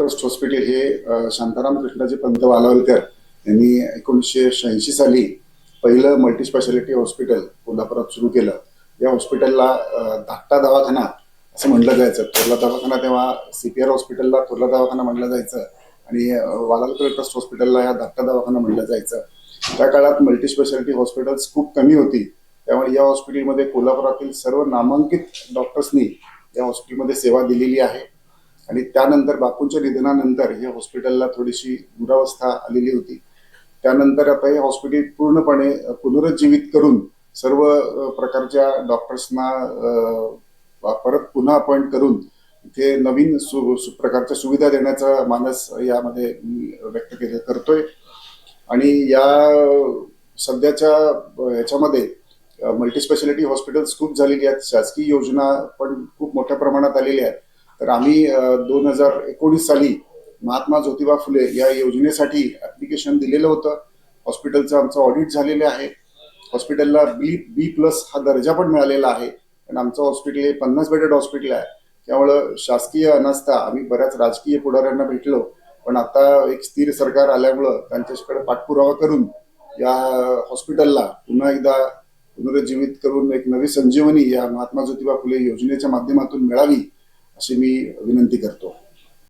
Trust hospital हे शांताराम कृष्णाजी पंत वालावलकर यांनी एकोणीसशे शहाऐंशी साली पहिलं मल्टी स्पेशालिटी हॉस्पिटल कोल्हापुरात सुरू केलं. या हॉस्पिटलला धाकटा दवाखाना असं म्हटलं जायचं. थोरला दवाखाना तेव्हा सीपीआर हॉस्पिटलला थोरला दवाखाना म्हटलं जायचं. आणि वालालकर ट्रस्ट हॉस्पिटलला या धाकटा दवाखाना म्हटलं जायचं. त्या काळात मल्टी स्पेशालिटी हॉस्पिटल्स खूप कमी होती. त्यामुळे या हॉस्पिटलमध्ये कोल्हापुरातील सर्व नामांकित डॉक्टर्सनी या हॉस्पिटलमध्ये सेवा दिलेली आहे. आणि त्यानंतर बापूंच्या निधनानंतर या हॉस्पिटलला थोडीशी दुरावस्था आलेली होती. त्यानंतर आता हे हॉस्पिटल पूर्णपणे पुनरुज्जीवित करून सर्व प्रकारच्या डॉक्टर्सना परत पुन्हा अपॉइंट करून इथे नवीन सु सु- प्रकारच्या सुविधा देण्याचा मानस यामध्ये व्यक्त केलं करतोय. आणि या सध्याच्या ह्याच्यामध्ये मल्टी स्पेशालिटी हॉस्पिटल्स खूप झालेली आहेत. शासकीय योजना पण खूप मोठ्या प्रमाणात आलेल्या आहेत. तर आम्ही दोन हजार एकोणीस साली महात्मा ज्योतिबा फुले या योजनेसाठी ऍप्लिकेशन दिलेलं होतं. हॉस्पिटलचं आमचं ऑडिट झालेलं आहे. हॉस्पिटलला बी बी प्लस हा दर्जा पण मिळालेला आहे. पण आमचं हॉस्पिटल हे पन्नास बेडेड हॉस्पिटल आहे. त्यामुळं शासकीय नसता आम्ही बऱ्याच राजकीय पुढाऱ्यांना भेटलो. पण आता एक स्थिर सरकार आल्यामुळं त्यांच्याकडे पाठपुरावा करून या हॉस्पिटलला पुन्हा एकदा पुनरुज्जीवित करून एक नवी संजीवनी या महात्मा ज्योतिबा फुले योजनेच्या माध्यमातून मिळावी. अशी मी विनंती करतो.